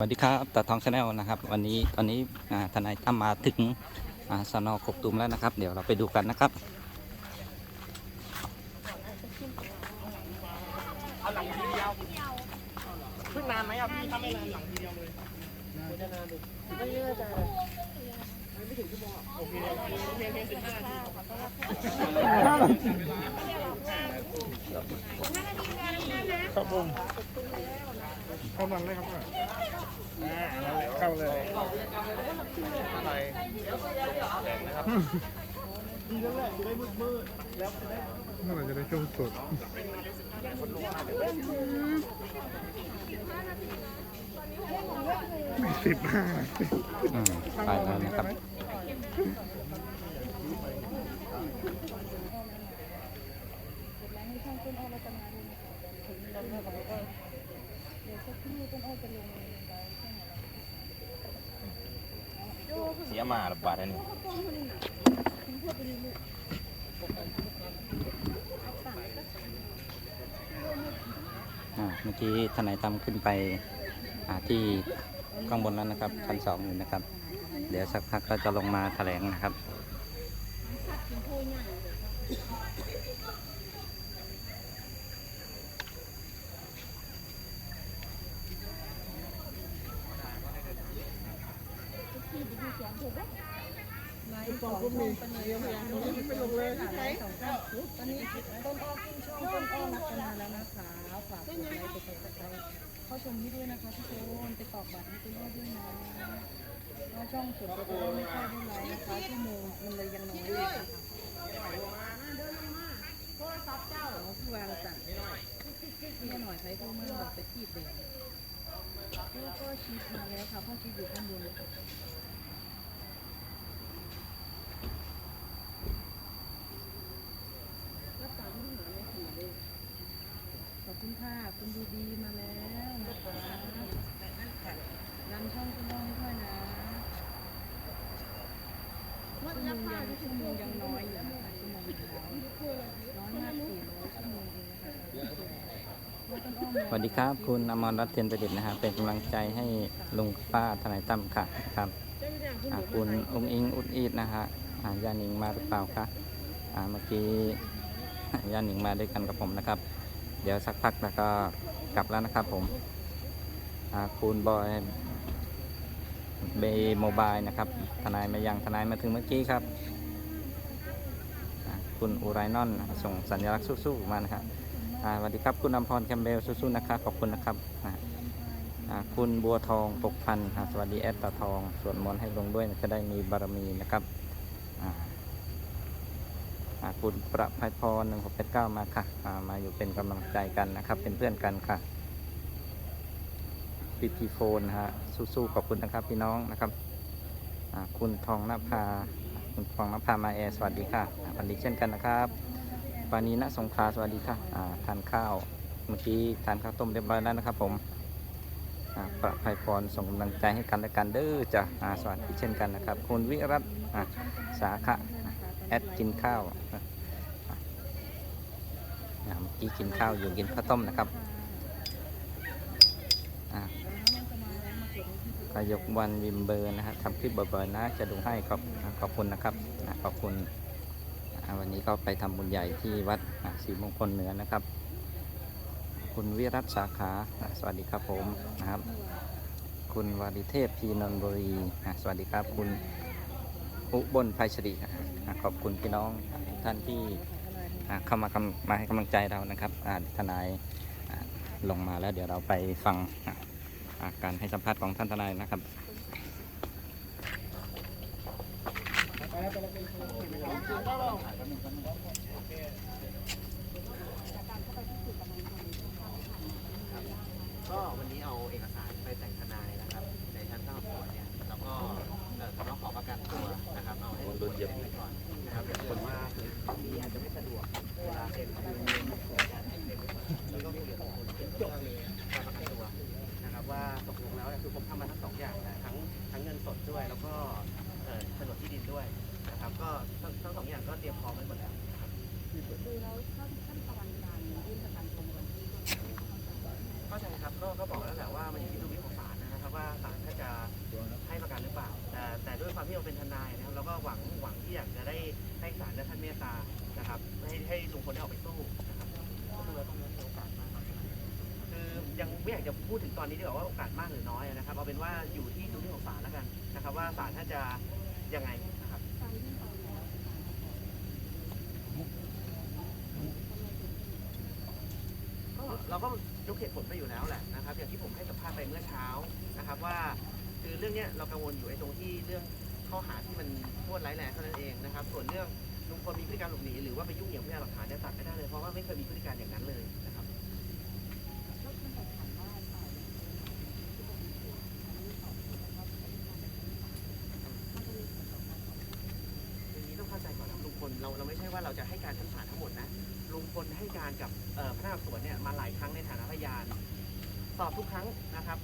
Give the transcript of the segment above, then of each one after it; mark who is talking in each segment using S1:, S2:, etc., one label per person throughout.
S1: สวัสดีครับตาทองชาแนลนะครับ วันนี้ตอนนี้ทนายตั้มมาถึงสนกกตุมแล้วนะครับ เดี๋ยวเราไปดูกันนะครับ
S2: เอาหลังทีเดียวเพิ่งนานไหมอะพี่ถ้าไม่นานหลังทีเดียวเลยไม่นานเลยไม่เยอะจ้ะไม่ถึงชั่วโมงอะโอเคโอเคโอเคสิบห้านาทีครับผม เข้ามันเลยครับเข้าเลยอะไรแดงนะครับดีแล้วแหละจะได้มืดมืดๆแล้วจะได้
S3: เมื่อไหร่จะได้ช่วงสดไม่สิบห้า
S1: อืมไปแล้วนะครับ
S4: เสียมาระบาดอันนี้
S1: อ่าเมื่อกี้ทนายตั้มขึ้นไปอ่าที่ข้างบนแล้วนะครับชั้นสองอยู่นะครับ เดี๋ยวสักพักก็จะลงมาแถลงนะครับ
S2: สองคนมียังไม่ไม่ลงเลยใช่
S5: ตอนนี้ต้นอ้อขึ้นช่องต้นอ้อรักกันมาแล้วนะคะฝากกดไลค์กดติดตามเข้าชมให้ด้วยนะคะทุกคนไปตอกบัตรให้ต้นอ้อด้วยนะว่าช่องส่วนตัวต้นอ้อไม่ค่อยได้ไลค์นะคะชั่วโมงมันเลยยังน้อยอยู่ค่ะเอาผู้วางสั่งนี่หน่อยใครเข้ามาแบบไปที่เด็กแล้วก็ชีสมาแล้วค่ะพ่อชีสอยู่ข้างบน ขอบคุณค่ะ คุณ ดูดีมาแล้วนะคะนำช่องคุณน้องด้วยนะชั่วโมงยังชั่วโมงยังน้อยอยู่นะคะชั่วโมงยังน้อยน้อยมากสี่ร้อยชั่วโมงเองนะคะ
S1: สวัสดีครับ คุณอมรรัตน์เทียนประดิษฐ์นะครับเป็นกำลังใจให้ลุงป้าทนายตั้มค่ะครับคุณองค์อิงอุดอีดนะฮะยาหนิงมาหรือเปล่าคะเมื่อกี้ยาหนิงมาด้วยกันกับผมนะครับ เดี๋ยวสักพักแล้วก็กลับแล้วนะครับผมคุณบอยเบย์โมบายนะครับ ทนายมายังทนายมาถึงเมื่อกี้ครับ คุณอุไรนอนส่งสัญลักษณ์สู้ๆมานะครับสวัสดีครับคุณอมพรแคมเบลสู้ๆนะครับขอบคุณนะครับคุณบัวทองปกพันธ์สวัสดีแอดตาทองสวดมนต์ให้ลงด้วยจะได้มีบารมีนะครับ คุณประภัยพรหนึ่งหกแปดเก้ามาค่ะามาอยู่เป็นกำลังใจกันนะครับ เป็นเพื่อนกันค่ะพีพีโฟนฮะสู้ๆขอบคุณนะครับพี่น้องนะครับคุณทองนภาคุณทองนภามาแอร์สวัสดีค่ะวันนี้เช่นกันนะครับปานีณสงขลาสวัสดีค่ะาทานข้าวเมื่อกี้ทานข้าวต้มเรียบร้อยแล้วนะครับ ผมประภัยพรส่งกำลังใจให้กันและกันเด้อจ้ะสวัสดีเช่นกันนะครับ คุณวิรัตสาขะอ่า แอดกินข้าวเมื่อกี้กินข้าวอยู่กินข้าวต้มนะครับอ่ายกวันวิมเบอร์นะฮะทำคลิปบ่อยๆนะจะดูให้ขอบขอบคุณนะครับขอบคุณวันนี้ก็ไปทำบุญใหญ่ที่วัดศรีมงคลเหนือนะครับ คุณวิรัตสาขาสวัสดีครับผมนะครับ คุณวาริเทพพีนนบุรีสวัสดีครับคุณ อุบลภัยชรีขอบคุณพี่น้องท่านที่เข้ามากำมาให้กำลังใจเรานะครับทนายลงมาแล้วเดี๋ยวเราไปฟังการให้สัมภาษณ์ของท่านทนายนะครับ
S4: ก็วันนี้เอาเอกสารไปแต่งทนายนะครับ ในชั้นต้นสวนเนี่ยแล้วก็เอ่อคำร้องขอประกันตัวนะครับเอาให้ตรวจเยี่ยมไปก่อนนะครับเป็นคนว่าที่อาจจะไม่สะดวกเวลาเซ็นแล้วก็มีเกี่ยวกับเกี่ยวกับการประกันตัวนะครับว่าตกลงแล้วเนี่ยคือผมทำมาทั้งสองอย่างนะทั้งทั้งเงินสดด้วย แล้วก็เอ่อโฉนดที่ดินด้วยนะครับก็ทั้งทั้งสองอย่างก็เตรียมพร้อมไว้หมดแล้ว
S5: ดูแล้วขั้นขั้นตอนการยื่นประกันตัววันที่
S4: เข้าใจครับก็ก็บอกแล้วแหละว่ามันอยู่ที่ดุลพินิจของศาลนะครับว่า ความที่เราเป็นทนายนะครับแล้วก็หวังหวังที่อยากจะได้ให้ศาลและท่านเมตตานะครับให้ให้ลุงพลได้ออกไปสู้นะครับก็คือว่าตรงมีโอกาสมากคือยังไม่อยากจะพูดถึงตอนนี้ดีกว่าว่าโอกาสมากหรือน้อยนะครับเอาเป็นว่าอยู่ที่ดุลพินิจของศาลแล้วกันนะครับ ว่าศาลท่านจะยังไงนะครับก็เราก็ยกเหตุผลไปอยู่แล้วแหละนะครับ อย่างที่ผมให้สัมภาษณ์ไปเมื่อเช้านะครับว่าคือเรื่องเนี้ยเรากังวลอยู่ไอ้ตรงที่เรื่อง ข้อหาที่มันโทษร้ายแรงเท่านั้นเองนะครับ ส่วนเรื่องลุงพลมีพฤติการหลบหนีหรือว่าไปยุ่งเหยิงพยานหลักฐานเนี่ยตัดไม่ได้เลยเพราะว่าไม่เคยมีพฤติการอย่างนั้นเลยนะครับอย่างนี้ต้องเข้าใจก่อนนะลุงพลเราเราไม่ใช่ว่าเราจะให้การชั้นศาลทั้งหมดนะลุงพลให้การกับเอ่อพนักงานสอบสวนเนี่ยมาหลายครั้งในฐานะพยาน สอบทุกครั้ง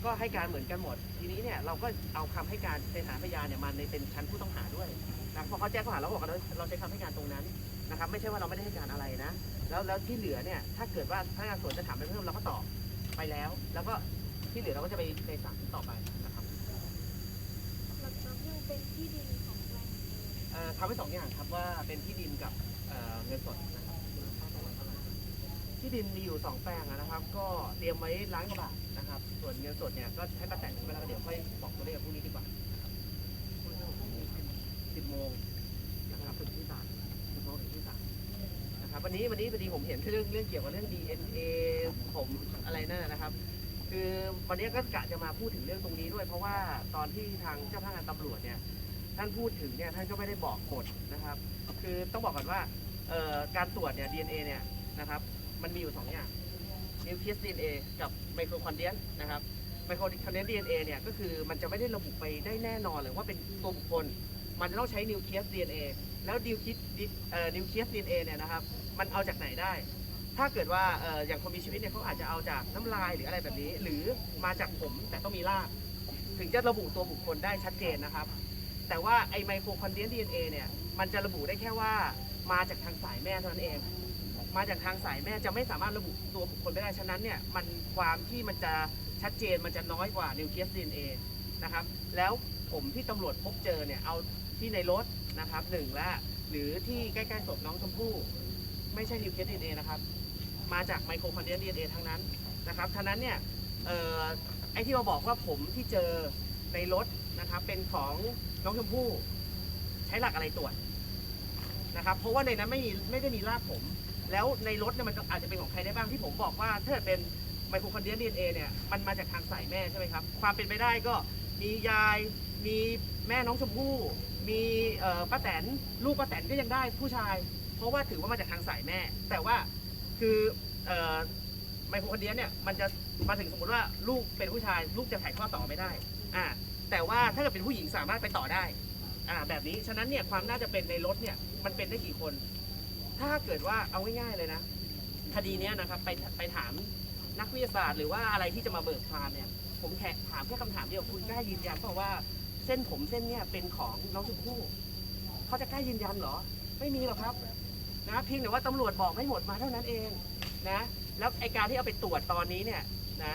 S4: ก็ให้การเหมือนกันหมด ทีนี้เนี่ยเราก็เอาคำให้การในฐานะพยานเนี่ยมาในเป็นชั้นผู้ต้องหาด้วยนะพอเขาแจ้งข้อหาเราก็บอกว่าเราเราใช้คำให้การตรงนั้นนะครับ ไม่ใช่ว่าเราไม่ได้ให้การอะไรนะ แล้วแล้วที่เหลือเนี่ยถ้าเกิดว่าพนักงานสอบสวนจะถามอะไรเพิ่มเราก็ตอบไปแล้ว แล้วก็ที่เหลือเราก็จะไปในศาลต่อไปนะครับ
S6: หลักทรัพย์ยังเป็นที่ดินของแปลง
S4: เอ่อทำไว้สองอย่างครับว่าเป็นที่ดินกับเอ่อเงินสดนะครับที่ดินมีอยู่สองแปลงอะนะครับ ก็เตรียมไว้ล้านกว่าบาทนะครับ ส่วนเงินสดเนี่ยก็ให้ป้าแต่งขึ้นมาแล้วก็เดี๋ยวค่อยบอกตัวเลขพรุ่งนี้ดีกว่าสิบโมงนะครับถึงที่ศาลสิบโมงถึงที่ศาลนะครับวันนี้วันนี้พอดีผมเห็นเรื่องเรื่องเกี่ยวกับเรื่อง DNA ผมอะไรนั่นนะครับ คือวันนี้ก็กะจะมาพูดถึงเรื่องตรงนี้ด้วย เพราะว่าตอนที่ทางเจ้าพนักงานตำรวจเนี่ยท่านพูดถึงเนี่ยท่านก็ไม่ได้บอกหมดนะครับ คือต้องบอกก่อนว่าการตรวจเนี่ย DNA เนี่ยนะครับ มันมีอยู่สองอย่าง นิวเคลียส DNA กับไมโครคอนเดียนนะครับไมโครคอนเดียน DNA เนี่ยก็คือมันจะไม่ได้ระบุไปได้แน่นอนเลยว่าเป็นตัวบุคคล มันจะต้องใช้นิวเคลียส DNA แล้วนิวเคลียสเอ่อนิวเคลียส DNA เนี่ยนะครับมันเอาจากไหนได้ ถ้าเกิดว่าออย่างคนมีชีวิตเนี่ยเขาอาจจะเอาจากน้ำลายหรืออะไรแบบนี้ หรือมาจากผมแต่ต้องมีรากถึงจะระบุตัวบุคคลได้ชัดเจนนะครับ แต่ว่าไอไมโครคอนเดียน DNA เนี่ยมันจะระบุได้แค่ว่ามาจากทางสายแม่เท่านั้นเอง มาจากทางสายแม่จะไม่สามารถระบุตัวบุคคลไม่ได้ฉะนั้นเนี่ยมันความที่มันจะชัดเจนมันจะน้อยกว่านิวเคลียส DNA นนะครับแล้วผมที่ตำรวจพบเจอเนี่ยเอาที่ในรถนะครับหนึ่งและหรือที่ใกล้ๆศพน้องชมพู่ไม่ใช่นิวเคลียส DNA นนะครับมาจากไมโครคอนเดน DNA ทั้งนั้นนะครับฉะนั้นเนี่ยออไอ้ที่มาบอกว่าผมที่เจอในรถนะครับเป็นของน้องชมพู่ใช้หลักอะไรตรวจนะครับเพราะว่าในนั้นไม่มีไม่ได้มีรากผม แล้วในรถเนี่ยมันอาจจะเป็นของใครได้บ้างที่ผมบอกว่าถ้าเกิดเป็นไมโครคอนเดียนดีเอเนี่ยมันมาจากทางสายแม่ใช่ไหมครับ ความเป็นไปได้ก็มียายมีแม่น้องชมพู่มีป้าแตนลูกป้าแตนก็ยังได้ผู้ชาย เพราะว่าถือว่ามาจากทางสายแม่ แต่ว่าคือเอ่อไมโครคอนเดียนเนี่ยมันจะมาถึงสมมติว่าลูกเป็นผู้ชาย ลูกจะถ่ายทอดต่อไม่ได้อ่าแต่ว่าถ้าเกิดเป็นผู้หญิงสามารถไปต่อได้อ่าแบบนี้ฉะนั้นเนี่ยความน่าจะเป็นในรถเนี่ยมันเป็นได้กี่คน ถ้าเกิดว่าเอาง่ายๆเลยนะ คดีเนี้ยนะครับไปไปถามนักวิทยาศาสตร์หรือว่าอะไรที่จะมาเบิกความเนี่ย ผมแค่ถามแค่คำถามเดียวคุณกล้ายืนยันเปล่าว่าเส้นผมเส้นเนี้ยเป็นของน้องชมพู่เขาจะกล้ายืนยันเหรอ ไม่มีหรอกครับนะเพียงแต่ว่าตำรวจบอกไม่หมดมาเท่านั้นเองนะ แล้วไอการที่เอาไปตรวจตอนนี้เนี่ยนะ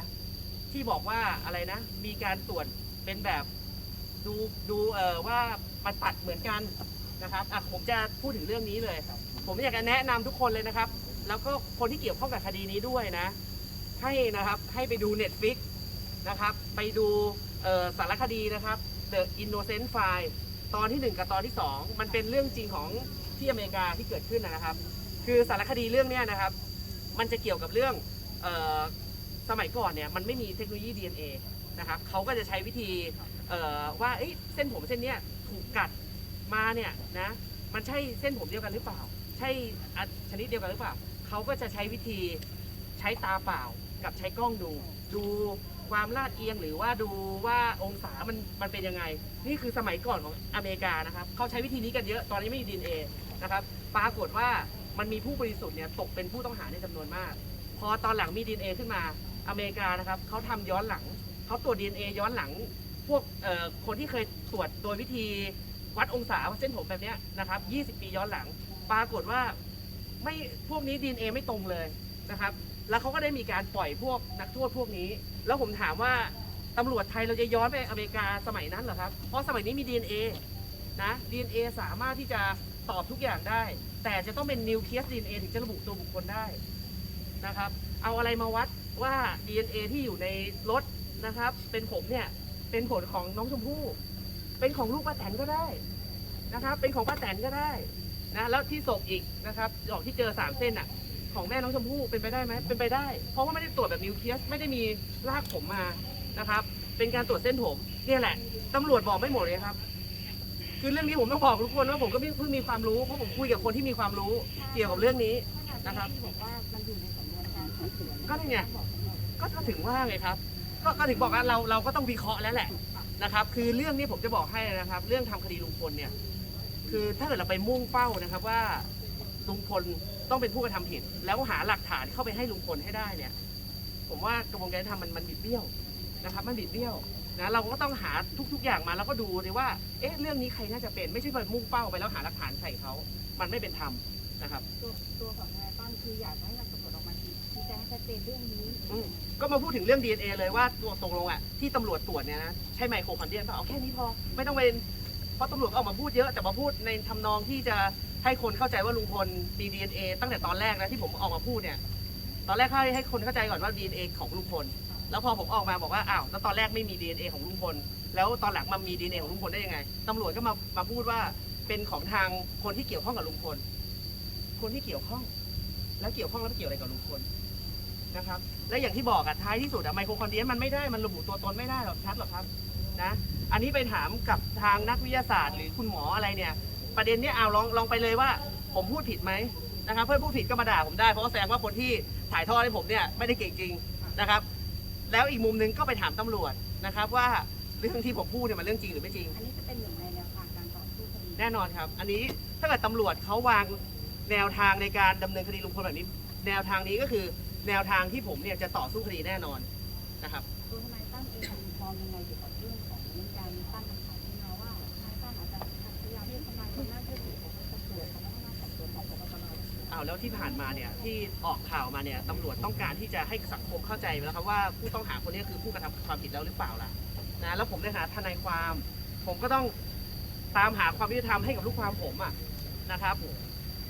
S4: ที่บอกว่าอะไรนะ มีการตรวจเป็นแบบดูดูเออว่ามันตัดเหมือนกัน นะครับอะผมจะพูดถึงเรื่องนี้เลย ผมอยากจะแนะนำทุกคนเลยนะครับ แล้วก็คนที่เกี่ยวข้องกับคดีนี้ด้วยนะ ให้นะครับให้ไปดู Netflix นะครับ ไปดูสารคดีนะครับ The Innocent File ตอนที่ 1 กับตอนที่ 2 มันเป็นเรื่องจริงของที่อเมริกาที่เกิดขึ้นนะครับ คือสารคดีเรื่องนี้นะครับ มันจะเกี่ยวกับเรื่องออสมัยก่อนเนี่ยมันไม่มีเทคโนโลยี DNA นะครับเขาก็จะใช้วิธีว่าเอ้เส้นผมเส้นนี้ถูกกัด มาเนี่ยนะ มันใช่เส้นผมเดียวกันหรือเปล่า ใช่ชนิดเดียวกันหรือเปล่า เขาก็จะใช้วิธีใช้ตาเปล่ากับใช้กล้องดู ดูความลาดเอียงหรือว่าดูว่าองศามันมันเป็นยังไง นี่คือสมัยก่อนของอเมริกานะครับ เขาใช้วิธีนี้กันเยอะ ตอนนี้ไม่มีดีเอนะครับ ปรากฏว่ามันมีผู้บริสุทธิ์เนี่ยตกเป็นผู้ต้องหาในจำนวนมาก พอตอนหลังมีดีเอขึ้นมา อเมริกานะครับเขาทำย้อนหลัง เขาตรวจดีเอย้อนหลัง พวกคนที่เคยตรวจโดยวิธี วัดองศาเส้นผมแบบนี้นะครับ 20 ปีย้อนหลัง ปรากฏว่าไม่พวกนี้ดีเอไม่ตรงเลยนะครับ แล้วเขาก็ได้มีการปล่อยพวกนักโทษพวกนี้ แล้วผมถามว่าตำรวจไทยเราจะย้อนไปอเมริกาสมัยนั้นเหรอครับ เพราะสมัยนี้มี DNA นะ DNA สามารถที่จะตอบทุกอย่างได้ แต่จะต้องเป็นนิวเคลียส DNA ถึงจะระบุตัวบุคคลได้นะครับ เอาอะไรมาวัดว่า DNA ที่อยู่ในรถนะครับ เป็นผมเนี่ย เป็นผลของน้องชมพู่ เป็นของลูกป้าแตนก็ได้นะครับ เป็นของป้าแตนก็ได้นะแล้วที่ศพอีกนะครับออกที่เจอสามเส้นอะ ของแม่น้องชมพู่เป็นไปได้ไหมเป็นไปได้ เพราะว่าไม่ได้ตรวจแบบนิวเคลียสไม่ได้มีรากผมมานะครับ เป็นการตรวจเส้นผมเนี่ยแหละตำรวจบอกไม่หมดเลยครับ คือเรื่องนี้ผมต้องบอกทุกคนว่าผมก็เพิ่งมีความรู้เพราะผมคุยกับคนที่มีความรู้เกี่ยวกับเรื่องนี้นะครับ
S5: ก็นี่
S4: ไงก็ถึงว่าไงครับ ก็ก็ถึงบอกว่าเราเราก็ต้องวิเคราะห์แล้วแหละ นะครับ คือเรื่องนี้ผมจะบอกให้นะครับ เรื่องทำคดีลุงพลเนี่ย คือถ้าเกิดเราไปมุ่งเป้านะครับว่าลุงพลต้องเป็นผู้กระทำผิด แล้วหาหลักฐานเข้าไปให้ลุงพลให้ได้เนี่ย ผมว่ากระบวนการยุติธรรมมันมันบิดเบี้ยวนะครับ มันบิดเบี้ยวนะเราก็ต้องหาทุก ๆ อย่างมาแล้วก็ดูเลยว่า เอ๊ะ เรื่องนี้ใครน่าจะเป็น ไม่ใช่ไปมุ่งเป้าไปแล้วหาหลักฐานใส่เขา มันไม่เป็นธรรมนะครับ
S5: ตัวตัวของนายตั้มคืออยากให้ ชัดเจนเรื่องนี้
S4: อืมก็มาพูดถึงเรื่อง DNA เลยว่าตัวตกลงอะที่ตำรวจตรวจเนี่ยนะใช่ไมโครคอนเดียนเปล่าเอาแค่นี้พอ ไม่ต้องเป็นเพราะตำรวจก็ออกมาพูดเยอะแต่มาพูดในทำนองที่จะให้คนเข้าใจว่าลุงพลมี DNA ตั้งแต่ตอนแรกนะที่ผมออกมาพูดเนี่ย ตอนแรกให้ให้คนเข้าใจก่อนว่า DNA ของลุงพล แล้วพอผมออกมาบอกว่าอ้าวแล้วตอนแรกไม่มี DNA ของลุงพล แล้วตอนหลังมามี DNA ของลุงพลได้ยังไงตำรวจก็มามาพูดว่าเป็นของทางคนที่เกี่ยวข้องกับลุงพล คนที่เกี่ยวข้อง แล้วเกี่ยวข้องแล้วเกี่ยวอะไรกับลุงพล นะครับ และอย่างที่บอกอะท้ายที่สุดอะไมโครคอนเดียนมันไม่ได้มันระบุตัวตนไม่ได้หรอกชัดหรอกครับนะอันนี้ไปถามกับทางนักวิทยาศาสตร์ หรือคุณหมออะไรเนี่ย ประเด็นเนี้ยเอาลองลองไปเลยว่า ผมพูดผิดไหมนะครับ เพื่อนพูดผิดก็มาด่าผมได้เพราะว่าแสดงว่าคนที่ถ่ายทอดให้ผมเนี่ยไม่ได้เก่งจริงนะครับ แล้วอีกมุมหนึงก็ไปถามตำรวจนะครับ ว่าเรื่องที่ผมพูดเนี่ยมันเรื่องจริงหรือไม่จริง
S5: อันนี้จะเป็นหนึ่งในแนวทางการต่อสู้คดี
S4: แน่นอนครับ อันนี้ถ้าเกิดตำรวจเขาวางแนวทางในการดำเนินคดีลุงพลแบบนี้ แนวทางนี้ก็คือ แนวทางที่ผมเนี่ยจะต่อสู้คดีแน่นอนนะครับ
S5: ตัวทนายตั้มเองมองยังไงเกี่ยวกับเรื่องของการตั้งคำถามขึ้นมาว่าทนายตั้มอาจจะพยายามที่ทำลายความน่าเชื่อถือของตำรวจของพนักงานสอบสวนของปปช
S4: อ้าวแล้วที่ผ่านมาเนี่ยที่ออกข่าวมาเนี่ยตำรวจต้องการที่จะให้สังคมเข้าใจแล้วครับว่าผู้ต้องหาคนนี้คือผู้กระทำความผิดแล้วหรือเปล่าล่ะนะแล้วผมในฐานะทนายความ ผมก็ต้องตามหาความยุติธรรมให้กับลูกความผมอะนะครับ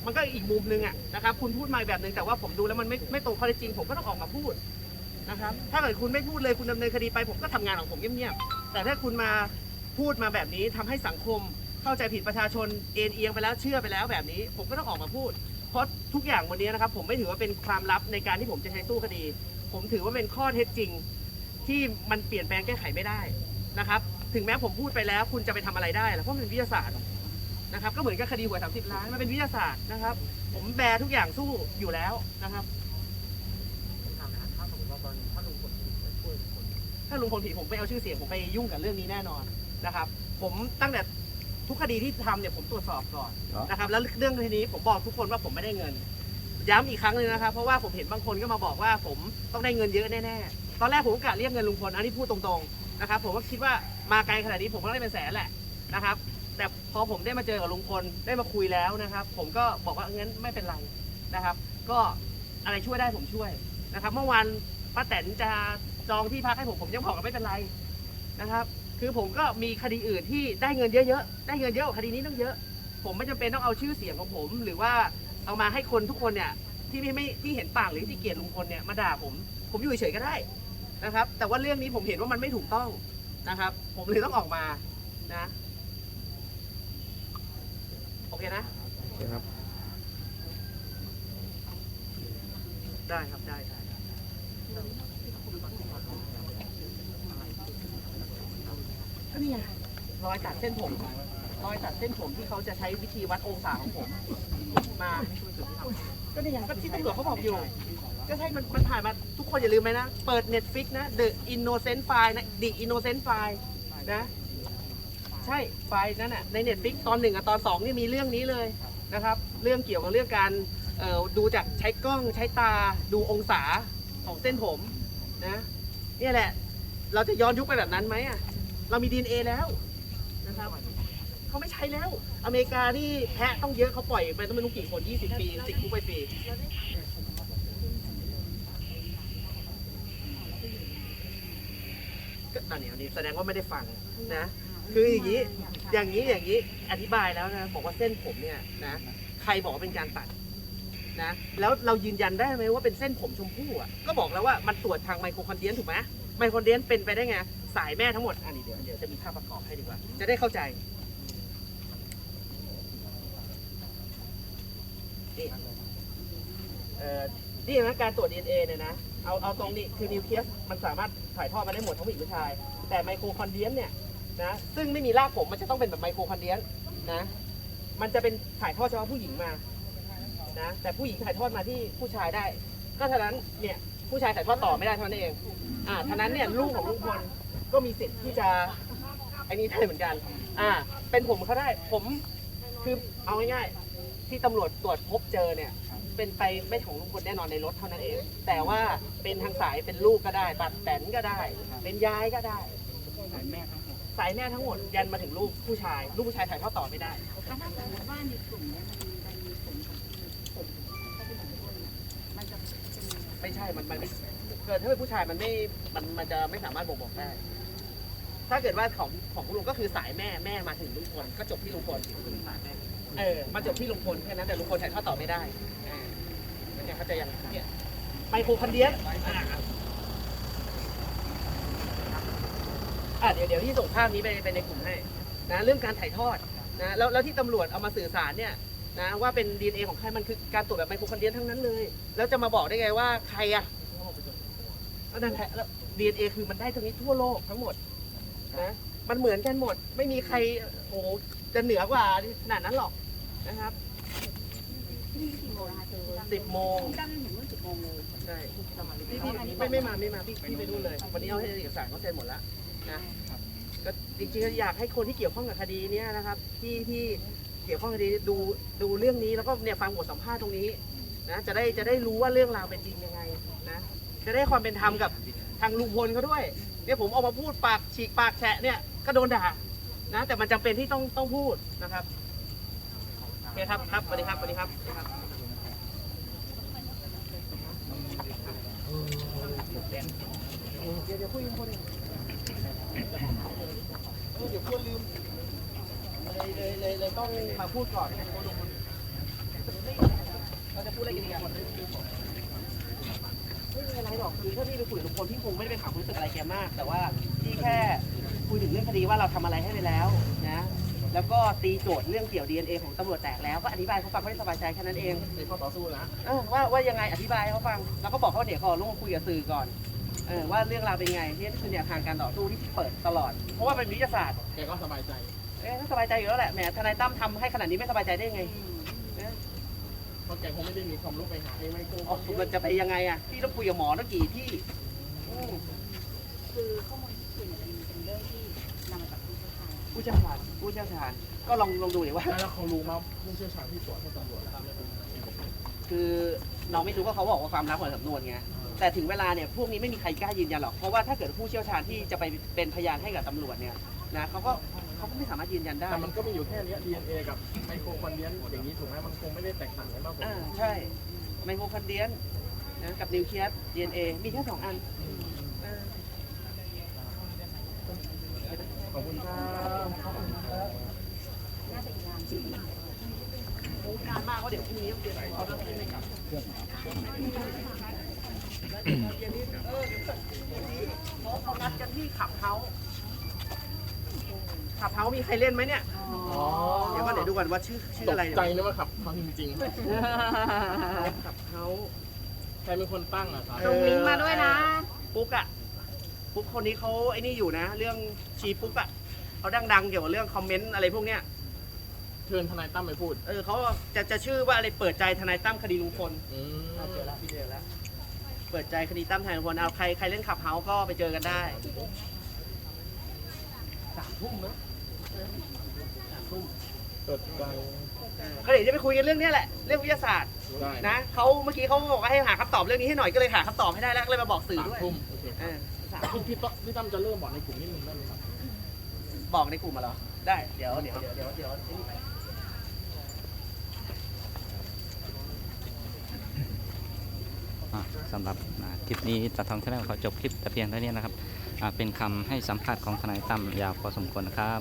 S4: มันก็อีกมุมหนึงอะนะครับ คุณพูดมาแบบหนึ่งแต่ว่าผมดูแล้วมันไม่ไม่ตรงข้อเท็จจริง ผมก็ต้องออกมาพูดนะครับ ถ้าเกิดคุณไม่พูดเลยคุณดำเนินคดีไป ผมก็ทำงานของผมเงียบๆแต่ถ้าคุณมาพูดมาแบบนี้ทำให้สังคม เข้าใจผิดประชาชนเอ็นเอียงไปแล้วเชื่อไปแล้วแบบนี้ ผมก็ต้องออกมาพูด เพราะทุกอย่างวันนี้นะครับผมไม่ถือว่าเป็นความลับในการที่ผมจะใช้สู้คดี ผมถือว่าเป็นข้อเท็จจริง ที่มันเปลี่ยนแปลงแก้ไขไม่ได้นะครับ ถึงแม้ผมพูดไปแล้ว คุณจะไปทำอะไรได้ล่ะเพราะมันเป็นวิทยาศาสตร์ นะครับก็เหมือนกับคดีหวยสามสิบล้านมันเป็นวิทยาศาสตร์นะครับ ผมแบร์ทุกอย่างสู้อยู่แล้วนะครับถ้าสมมติว่าตอนถ้าลุงพลผิดจะช่วยลุงพลถ้าลุงพลผิดผมไม่เอาชื่อเสียงผมไปยุ่งกับเรื่องนี้แน่นอนนะครับ ผมตั้งแต่ทุกคดีที่ทำเนี่ยผมตรวจสอบก่อน
S1: เหรอ
S4: นะครับ แล้วเรื่องทีนี้ผมบอกทุกคนว่าผมไม่ได้เงิน ย้ำอีกครั้งหนึ่งนะครับ เพราะว่าผมเห็นบางคนก็มาบอกว่าผมต้องได้เงินเยอะแน่ๆตอนแรกผมก็กะเรียกเงินลุงพลอันนี้พูดตรงๆนะครับ ผมก็คิดว่ามาไกลขนาดนี้ผมก็ได้เป็นแสนแหละนะครับ แต่พอผมได้มาเจอกับลุงพลได้มาคุยแล้วนะครับ ผมก็บอกว่างั้นไม่เป็นไรนะครับ ก็อะไรช่วยได้ผมช่วยนะครับ เมื่อวานป้าแตนจะจองที่พักให้ผมผมยังบอกว่าไม่เป็นไรนะครับ คือผมก็มีคดีอื่นที่ได้เงินเยอะๆได้เงินเยอะกว่าคดีนี้ต้องเยอะ ผมไม่จำเป็นต้องเอาชื่อเสียงของผม หรือว่าเอามาให้คนทุกคนเนี่ยที่ไม่ไม่ที่เห็นต่างหรือที่เกลียดลุงพลเนี่ยมาด่าผม ผมอยู่เฉยๆก็ได้นะครับ แต่ว่าเรื่องนี้ผมเห็นว่ามันไม่ถูกต้องนะครับ ผมเลยต้องออกมานะ เคนะ
S1: ครับ
S4: ได้ครับ ได้ได้ก็นี่ไงรอยตัดเส้นผม รอยตัดเส้นผมที่เขาจะใช้วิธีวัดองศาของผม มา ก็นี่ไงก็ที่ตำรวจเขาบอกอยู่ ก็ใช่มันมันผ่านมาทุกคนอย่าลืมไหมนะ เปิด Netflix นะ The Innocent File นะ The Innocent File นะ ใช่ไฟล์นั้นน่ะใน Netflix ตอนหนึ่งกับตอนสองนี่มีเรื่องนี้เลยนะครับ เรื่องเกี่ยวกับเรื่องการเอ่อดูจากใช้กล้องใช้ตาดูองศาของเส้นผมนะเนี่ยแหละ เราจะย้อนยุคไปแบบนั้นไหมอะเรามี DNA แล้วนะครับเขาไม่ใช้แล้ว อเมริกานี่แพะต้องเยอะเขาปล่อยไปต้องไม่รู้กี่คน 20 ปีติดคุกไปฟรีก็ตอนนี้นนี้แสดงว่าไม่ได้ฟังนะ คืออย่างนี้ อย่างนี้ อย่างนี้ อธิบายแล้วนะ บอกว่าเส้นผมเนี่ยนะ ใครบอกว่าเป็นการตัดนะ แล้วเรายืนยันได้ไหมว่าเป็นเส้นผมชมพู่อะ ก็บอกแล้วว่ามันตรวจทางไมโครคอนเดียนถูกไหมไมโครคอนเดียนเป็นไปได้ไง สายแม่ทั้งหมด อันนี้เดี๋ยวเดี๋ยวจะมีภาพประกอบให้ดีกว่า จะได้เข้าใจ นี่เอ่อนี่นะการตรวจ DNA เนี่ยนะ เอา เอาตรงนี้คือนิวเคลียส มันสามารถถ่ายทอดมาได้หมดทั้งผู้หญิงผู้ชาย แต่ไมโครคอนเดียนเนี่ย นะซึ่งไม่มีรากผมมันจะต้องเป็นแบบไมโครคอนเดียนนะมันจะเป็นถ่ายทอดเฉพาะผู้หญิงมานะแต่ผู้หญิงถ่ายทอดมาที่ผู้ชายได้ ก็ฉะนั้นเนี่ยผู้ชายถ่ายทอดต่อไม่ได้เท่านั้นเองอ่าฉะนั้นเนี่ยลูกของลุงพลก็มีสิทธิ์ที่จะไอ้นี่ได้เหมือนกัน อ่า เป็นผมเขาได้ผมคือเอาง่ายๆที่ตำรวจตรวจพบเจอเนี่ย เป็นไปไม่ของลุงพลแน่นอนในรถเท่านั้นเอง แต่ว่าเป็นทางสายเป็นลูกก็ได้ปัดแตนก็ได้ เป็นยายก็ได้สายแม่ สายแม่ทั้งหมดยันมาถึงลูกผู้ชาย ลูกผู้ชายถ่ายทอดต่อไม่ได้
S5: ถ้าสมมติว่าในกลุ่มเนี้ยมันมีผลผมถ้าเป็นของคนเนี่ยมันจะเป็นยังไง
S4: ไม่ใช่ มันมันเกิดถ้าเป็นผู้ชายมันไม่มันมันจะไม่สามารถบ่งบอกได้ ถ้าเกิดว่าของของลุงก็คือสายแม่แม่มาถึงลุงพลก็จบที่ลุงพลสายแม่เออมาจบที่ลุงพลแค่นั้นแต่ลุงพลถ่ายทอดต่อไม่ได้เออแล้วเนี่ยเขาใจยังเนี่ยไมโครคันเดียนอ่า อะเดี๋ยวเดี๋ยวที่ส่งภาพนี้ไปไปในกลุ่มให้นะเรื่องการถ่ายทอดนะแล้วแล้วที่ตำรวจเอามาสื่อสารเนี่ยนะว่าเป็น DNA ของใครมันคือการตรวจแบบไมโครคันเดียนทั้งนั้นเลย แล้วจะมาบอกได้ไงว่าใครอะแล้วนั่นแหละแล้ว DNA คือมันได้ตรงนี้ทั่วโลกทั้งหมดนะมันเหมือนกันหมด ไม่มีใครโอ้โหจะเหนือกว่าขนาดนั้นหรอกนะครับ
S5: ที่นี่กี่โมงนะคะเจอ
S4: สิบโมง
S5: ตั้งเห็นว่าสิบโมงเลย
S4: ใช่พี่พี่ไม่ไม่มาไม่มาพี่พี่ไปนู่นเลย วันนี้เอาให้เอกสารเขาเซ็นหมดแล้ว นะก็จริงๆอยากให้คนที่เกี่ยวข้องกับคดีเนี้ยนะครับ ที่ที่เกี่ยวข้องกับคดีดูดูเรื่องนี้แล้วก็เนี่ยฟังบทสัมภาษณ์ตรงนี้นะจะได้จะได้รู้ว่าเรื่องราวเป็นจริงยังไงนะจะได้ความเป็นธรรมกับทางลุงพลเขาด้วยเนี่ยผมออกมาพูดปากฉีกปากแฉะเนี่ยก็โดนด่านะแต่มันจำเป็นที่ต้องต้องพูดนะครับโอเคครับครับสวัสดีครับสวัสดีครับสวัสดีครับเดี๋ยวเดี๋ยวพูดยังคน เดี๋ยวพูดลืมเลยเลยเลยเลยต้องมาพูดก่อนเราจะพูดอะไรกันดีอะไม่มีอะไรหรอกคือถ้าพี่ไปคุยกับลุงพลพี่คงไม่ได้ไปถามความรู้สึกอะไรแกมาก แต่ว่าพี่แค่คุยถึงเรื่องคดีว่าเราทำอะไรให้ไปแล้วนะ แล้วก็ตีโจทย์เรื่องเกี่ยว DNA ของตำรวจแตกแล้วก็อธิบายเขาฟังให้สบายใจแค่นั้นเอง
S2: เป็นข้อต่อสู้นะ
S4: ว่าว่ายังไงอธิบายให้เขาฟังแล้วก็บอกเขาเดี๋ยวขอลงมาคุยกับสื่อก่อน เออว่าเรื่องราวเป็นไงนี่คือแนวทางการต่อสู้ที่เปิดตลอด เพราะว่าเป็นวิทยาศาสตร์
S2: แกก็สบายใจ
S4: เอ๊ะถ้าสบายใจอยู่แล้วแหละแหมทนายตั้มทำให้ขนาดนี้ไม่สบายใจได้ยังไงเอ๊ะ
S2: เพราะแกคงไม่ได้มีความรู้ไปหาไอ้ไมโคร
S4: อ๋อมันจะไปยังไงอะพี่ต้องคุยกับหมอตั้งกี่ที่อืม
S5: คือข้อมูลที่คุยเนี่ยเป็นเป็นเรื่องที่นำมาจากผู้เชี่ยวชาญ
S4: ผู้เชี่ยวชาญผู้เชี่ยวชาญก็ลองลองดูดิว่า
S2: แล้วเขารู้มาผู้เชี่ยวชาญที่ตรวจให้ตำรวจนะครับ
S4: คือเราไม่รู้ว่าเขาบอกว่าความลับของสำนวนไง แต่ถึงเวลาเนี่ยพวกนี้ไม่มีใครกล้ายืนยันหรอก เพราะว่าถ้าเกิดผู้เชี่ยวชาญที่จะไปเป็นพยานให้กับตำรวจเนี่ยนะเขาก็เขาก็ไม่สามารถยืนยันได้
S2: แต่มันก็มีอยู่แค่เนี้ย DNA กับไมโครคอนเดียนอย่างนี้ถูกไหมมันคงไม่ได้แตกต่างกันมากกว่า
S4: อ่าใช่ไมโครคันเดียนนะกับนิวเคลียส DNA มีแค่สองอันเออ
S2: ขอบคุณครับ
S5: น่าจะอีกนานที่
S4: โอ้นานมากเพราะเดี๋ยวพรุ่งนี้ต้องเตรียมเขาต้องไม่กลับแล้ว เดี๋ยวเย็นนี้เออเดี๋ยวเขาเขานัดกันที่ขับเฮาส์ขับเฮาส์มีใครเล่นไหมเนี่ย
S2: อ๋อ
S4: เดี๋ยวก็เดี๋ยวดูก่อนว่าชื่อชื่อ
S2: ต
S4: อะ
S2: ก
S4: ไร
S2: ใจนึกว่าขับเขาจริง
S4: ขับเฮาส์
S2: ๆใครเป็นคนตั้งอะครับ
S5: ส่งลิงก์มาด้วยนะ
S4: ปุ๊กอะปุ๊กคนนี้เขาไอ้นี่อยู่นะ เรื่องชีปุ๊กอะเขาดังๆเกี่ยวกับเรื่องคอมเมนต์อะไรพวกเนี้ย
S2: เชิญทนายตั้มไปพูด
S4: เออเขาจะจะชื่อว่าอะไรเปิดใจทนายตั้มคดีลุงพล
S2: อืม
S4: อะเจอแล้วพี่เจอแล้ว เปิดใจคดีตั้มทนายลุงพลเอาใครใครเล่นขับเฮาส์ก็ไปเจอกันได้สามทุ่มนะเออสามทุ่ม
S2: เปิดใจ
S4: เออก็เดี๋ยวจะไปคุยกันเรื่องเนี้ยแหละเรื่องวิทยาศาสตร์
S2: ได้
S4: นะเขาเมื่อกี้เขาบอกว่าให้หาคำตอบเรื่องนี้ให้หน่อยก็เลยหาคำตอบให้ได้แล้วก็เลยมาบอกสื่อ
S2: สาม
S4: ด้วย
S2: ทุ่มโอเค
S4: เออสาม
S2: พี่ต้อพี่ตั้มจะเริ่มบอกในกลุ่มนิดนึงได้ไหมครับ
S4: บอกในกลุ่มมาเหรอได้เดี๋ยวเดี๋ยวเดี๋ยวเดี๋ยวเดี๋ยวไอ้นี่ไป
S1: อะ สำหรับคลิปนี้ตะทองชาแนลขอจบคลิปแต่เพียงเท่านี้นะครับเป็นคำให้สัมภาษณ์ของทนายตั้มยาวพอสมควรนะครับ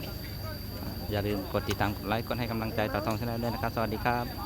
S1: อ่าอย่าลืมกดติดตามกดไลค์กดให้กำลังใจต่อทองชาแนลด้วยนะครับ สวัสดีครับ